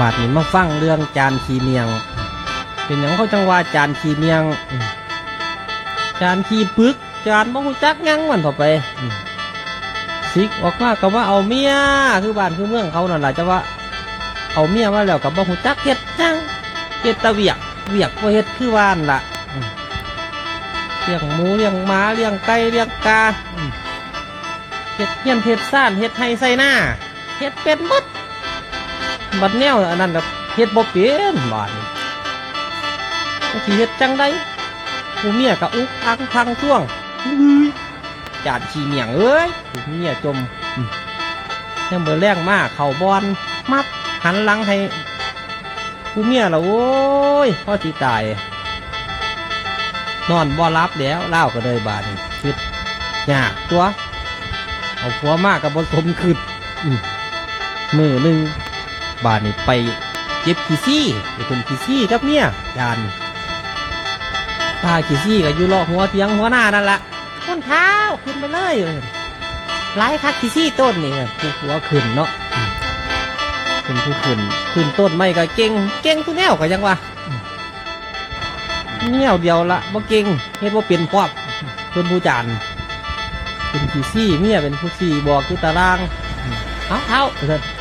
บาดนี้มาฟังเรื่องจานขีเมียง เป็นอย่างเขาจังว่าจานขีเมียงอืมจานขีปึก จานบ่ฮู้จักหยังมันต่อไปอืมสิกออกมาก็ว่าเอาเมียคือบ้านคือเมืองเขานั่นล่ะจะว่า เอาเมียมาแล้วก็บ่ฮู้จักเฮ็ดจังเฮ็ดแตะเวียกเวียกบ่เฮ็ดคือว่านล่ะอืมเลี้ยงหมูเลี้ยงหมาเลี้ยงไก่เลี้ยงกาอืมเฮ็ดเฮียนเฮ็ดซ่านเฮ็ดไห้ใส่หน้าเฮ็ดเป็นหมด บัดแนวอันนั้นก็เฮ็ดบ่เป็นบาดนี้สิเฮ็ดจังไดผู้เมียก็อุกอังทางช่วงอื้อจาดขี้เมียงเอ้ยผู้เมียจมอืมยังเบอแรงมากเข้าบอนมับหันหลังให้ผู้เมียละโอ้ยพ่อสิตาย นอนบ่รับแล้วเล่าก็เลยบาดนี้คิดยากตัว เอาผัวมากกับบสมคืดมมือหนึ่ง บานนี่ไปเก็บขี้ซี่ไปเป็นขี้ซี่กับเมียยานตาขี้ซี่ก็อยู่รอหัวเทียงหัวหน้านั่นละต้นเท้าขึ้นไปเลยเออไล่คักขี้ซี่ต้นนี่ผู้หัวขึ้นเนาะอืมเป็นผู้ขึ้นขึ้นต้นไม่ก็เก่งเก่งทุกแนวก็ยังว่าแนวเดียวละบ่เก่งเฮ็ดบ่เป็นพวกจนผู้จานเป็นขี้ซี่เมียเป็นผู้ซี่บอกคือตารางเอาเท้าเ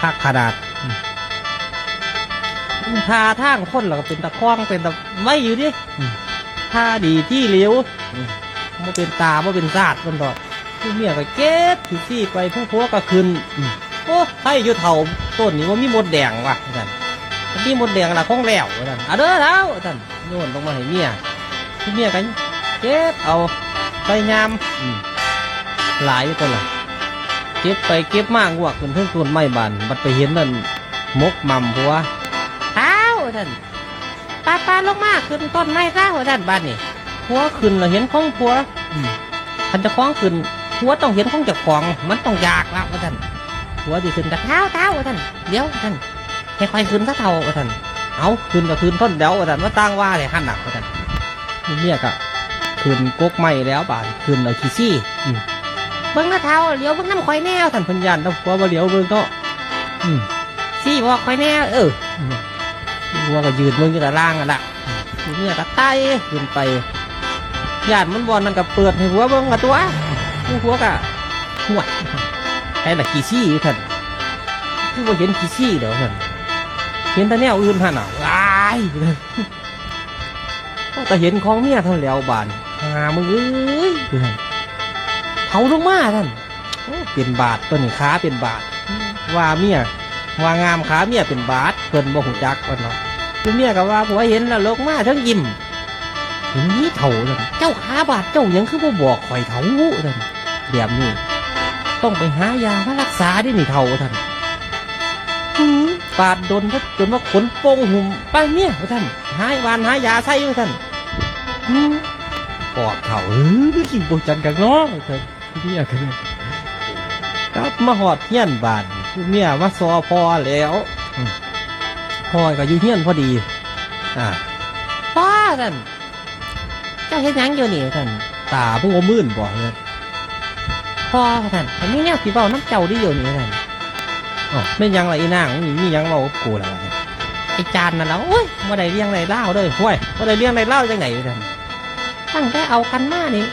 คักขนาดอืมทาทางคนเราก็เป็นตะคองเป็นตะไม่อยู่ดิอืมท่าดีที่เหลียวมันเป็นตามันเป็นซาดมันดอกผู้เมียก็เก็บที่ซี่ไปผู้ผัวก็ขึ้นอืมโอ้ให้อยู่เท่าต้นนี้ว่ามีมดแดงว่ะท่านมันมีมดแดงละคงแล้วท่านอะเด้อเท้าท่านโยนลงมาให้เมียผู้เมียกันเก็บเอาไปยามอืมหลายตัวละเก็บไปเก็บมากวกเป็นเพิ่งต้นไม้บานบัดไปเห็นนั่นมกม่ำหัวเท้าท่านปลาปลาลงมาขึ้นต้นไม้ซะหัวท่านบ้านนี่หัวขึ้นเราเห็นของผัวอืมคันจะคล้องขึ้นหัวต้องเห็นของเจ้าของมันต้องอยากละว่าท่านหัวที่ขึ้นกับเท้าเท้าว่าท่านเดี๋ยวท่านให้ค่อยขึ้นซะเท่าว่าท่านเอาขึ้นก็ขึ้นต้นเดียวว่าท่านว่าตั้งว่าเลยหันหนักว่าท่านเนี่ยก็ขึ้นกกไม้แล้วบานขึ้นเอาขี้ซี่อื เบิ่งหน้าเท้าเหลียวเบิ่งน้ำข่อยแนวท่านเพันยันต้องกลัวว่าเหลียวเบิ่งเนาะอืมซี่บอกข่อยแนวเอออืมวัวก็ยืนเบิ่งอยู่แต่ล่างกันละอืมเนี่ยก็ไต่ขึ้นไปญาติมันบอลมันก็เปิดให้หัวเบิ่งกับตัวผู้หัวก็ห่วยไอ้ละกี่ซี่อยู่ท่านคือว่าเห็นกี่ซี่เดี๋ยวท่านเห็นแต่แนวอื่นท่านอะว้ายแต่เห็นของเมียเท่าแล้วบานหามึงเอ้ย เผาลงมาท่านโอ้เป็นบาทตัวนี้ขาเป็นบาท ว่าเมียว่างามขาเมียเป็นบาทเพิ่นบ่หูจักวันเนาะคือเมียก็ว่าผัวเห็นแล้วลงมาทั้งยิ้มเห็นนี้เถ่าเลยเจ้าขาบาดเจ้ายังคือบ่บอกข่อยเถ่าท่านแบบนี้ ต้องไปหายามารักษาได้นี่เถ่าท่านหือปาดโดนทัดจนว่าขนโป่งหุ่มไปเมียว่าท่านหายวานหายาใส่ท่านหือปอดเขาเออกินโบจันกันเนาะเธอ เมียกันเลยกลับมาหอดเฮี้ยนบานผู้เมียมาซอพอแล้วพ่อก็อยู่เฮี้ยนพอดี อ่าพ่อท่านเจ้าเฮ็ดหยังอยู่นี่ท่านตาผู้ว่มื่นบ่เลยพ่อท่านอันนี้เนี่ยสีเบาน้ำเจ้าได้อยู่นี่ท่านอ๋อไม่นยังไรอีนางนี่มีหยังเบากับกูแล้ววะไอจานนั่นแล้วโอ้ยว่าได้เลี้ยงไรเล่าเลยห้วยว่าได้เลี้ยงไรเล่าจังไหนท่านตั้งแต่เอากันมานี่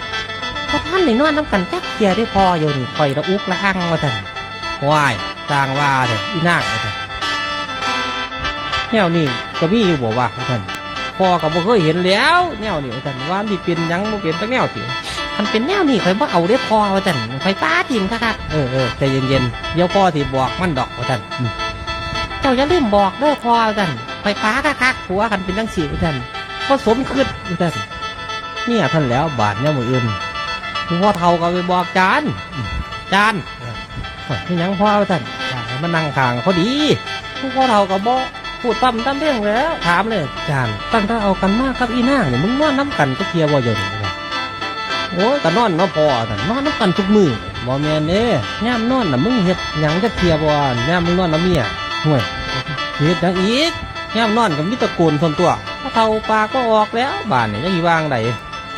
พอท่านได้นอนน้ำกันจักเกียได้พออยู่นี่คอยระอุกละอังว่าท่านวายต่างว่าเถอะอีนางว่าท่านแนวนี้ก็มีอยู่บ่ว่าว่าท่านพ่อก็บ่เคยเห็นแล้วแนวนี้ว่าท่านว่าที่เป็นหยังบ่เป็นตั้งแนวสิมันเป็นแนวนี้ข่อยบ่เอาได้พอว่าท่านข่อยป้าทิมคักๆเออเออใจเย็นๆเดี๋ยวพ่อที่บอกมันดอกว่าท่านอืมเจ้าอย่าลืมบอกเด้อพ่อว่าท่านข่อยป้าคักๆผัวกันเป็นจังซี่ว่าท่านพอสมคิดว่าท่านเนี่ยท่านแล้วบาทเนี่ยมืออื่น พ่อเท่าก็ไปบอกจานอืมจานเอ้ยนี่หยังพ่อเอาท่านจานมันนั่งข้างเขาดีพ่อเท่าก็บอกพูดปั๊มตั้มเรื่องแล้ว ถามเลยจานตั้งแต่เอากันมากครับอีนางเนี่ยมึงนอนน้ำกันก็เทียบ่อยนโอ้ยก็นอนเนาะพ่อท่านนอนน้ำกันทุกมือบ่แม่นเด้ย่ามนอนน่ะมึงเฮ็ดหยังจะเทียบ่ย่ามมึงนอนน้ำเมียห่วยเฮ็ดหยังอีกย่ามนอนกับมิตรโกนทนตัวพ่อเท่าปากก็ออกแล้วบ้านเนี่ยจะอยู่วางใด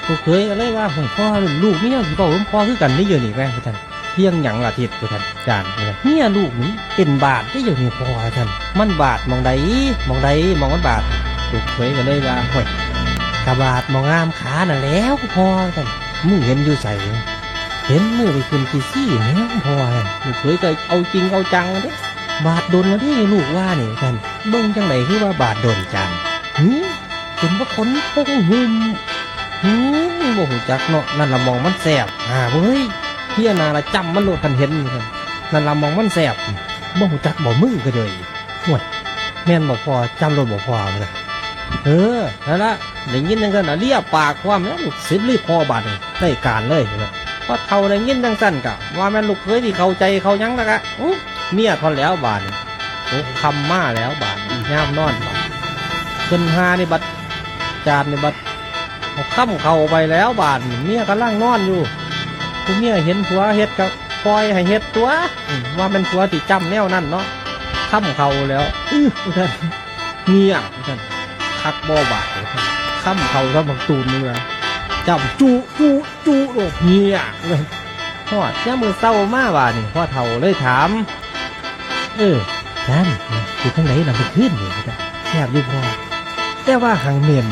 ลูกเคยก็เลยว่าเฮ้ยพ่อลูกเนี่ยสิบอกว่าพ่อคือกันได้เยอะนี่แม่ท่านเพียงหยังละทิศท่านจานเมียลูกนี้เป็นบาทได้อยู่นี่พ่อท่านมันบาทมองใดมองใดมองมันบาทลูกเคยกันเลยว่าห่วยกะบาทมองงามขาน่ะแล้วพ่อท่านมึงเห็นอยู่ใส่เห็นมือไปขึ้นกี่ซี่เนี่ยพ่อท่านลูกเคยก็เอาจริงเอาจังเด้บาทโดนแล้วที่ลูกว่าเนี่ยท่านเบิ่งจังไหนคือว่าบาทโดนจังหืมเป็นว่าคนพงหุม หืมบ่หูจักเนาะนั่นละมองมันแสบอ่าเว้ยเฮียนาละจำมันโลดคันเห็นนี่ท่านนั่นละมองมันแสบบ่หูจักบ่มึงก็เลยห่วยแม่นบ่พอจำโลดบ่พอเลยเออนั่นละได้ยินจังซั่นนะเลียบปากความแล้วลูกศิษย์รีบพอบาดได้การเลยนะพอเท่าได้ยินจังซั่นกะว่าแม่นลูกเคยที่เข้าใจเขายังละกะอู้เมียทอนแล้วบาทโอ้คำมาแล้วบาทนี่ย่ามนอนบาดขึ้นหาในบัดจานในบัด เอาค่ำเข้าไปแล้วบาทนี่เมียกำลังนอนอยู่ผู้เมียเห็นผัวเฮ็ดกับปล่อยให้เฮ็ดตัว ว่าเป็นผัวที่จำแนวนั่นเนาะค่ำเข้าแล้วอื้อท่านเงียบท่านคักบ่บาทเลยท่านค่ำเข้าซะบักตูนนี่นะจำจุจุจุโลดเงียบเลยพอดย่ามือเศร้ามากว่านี่พ่อเฒ่าเลยถาม เออจันอยู่ข้างไหนลำไปขึ้นอยู่จ้ะแซ่บอยู่พอแต่ว่าหางเหม็น